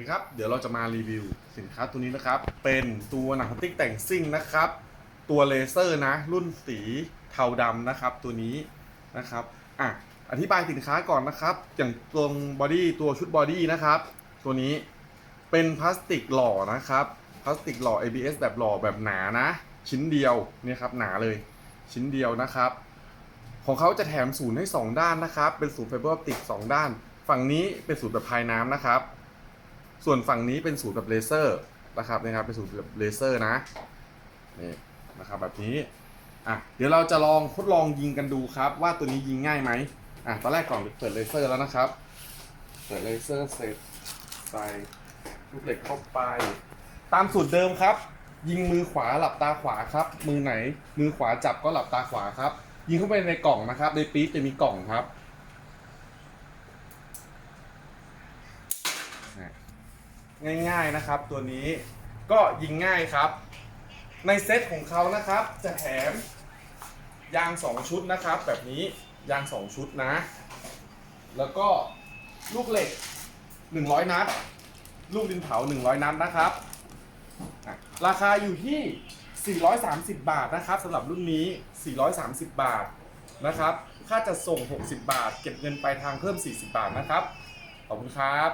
ดีครับ เดี๋ยวเราจะมารีวิวสินค้าตัวนี้นะครับ เป็นตัวหนังพลาสติกแต่งซิ่งนะครับ ตัวเลเซอร์นะ รุ่นสีเทาดำนะครับ ตัวนี้นะครับอะอธิบายสินค้าก่อนนะครับ อย่างตรงบอดี้ตัวชุดบอดี้นะครับ ตัวนี้เป็นพลาสติกหล่อนะครับ พลาสติกหล่อ ABS แบบหล่อแบบหนานะ ชิ้นเดียวเนี่ยครับหนาเลย ชิ้นเดียวนะครับ ของเขาจะแถมศูนย์ให้ 2 ด้านนะครับ เป็นศูนย์ไฟเบอร์ออปติก2ด้าน ฝั่งนี้เป็นศูนย์แบบพายน้ำนะครับ ส่วนฝั่งนี้เป็นศูนย์แบบเลเซอร์นะครับนะครับเป็นศูนย์แบบเลเซอร์นะนี่นะครับแบบนี้อะเดี๋ยวเราจะลองทดลองยิงกันดูครับ ว่าตัวนี้ยิงง่ายไหมอะตอนแรกก่อนเปิดเลเซอร์แล้วนะครับ เปิดเลเซอร์เสร็จใส่ลูกเหล็กเข้าไป ตามสูตรเดิมครับ ยิงมือขวาหลับตาขวาครับ มือไหนมือขวาจับก็หลับตาขวาครับ ยิงเข้าไปในกล่องนะครับ ในปี๊บจะมีกล่องครับ ง่ายๆนะครับ ตัวนี้ก็ยิงง่ายครับ ในเซตของเขานะครับ จะแถมยาง 2 ชุดนะครับ แบบนี้ยาง 2 ชุดนะ แล้วก็ลูกเหล็ก 100 นัด ลูกดินเผา 100 นัดนะครับ ราคาอยู่ที่ 430 บาทนะครับสำหรับรุ่นนี้ 430 บาทนะครับ ค่าจะส่ง 60 บาท เก็บเงินไปทางเพิ่ม 40 บาทนะครับ ขอบคุณครับ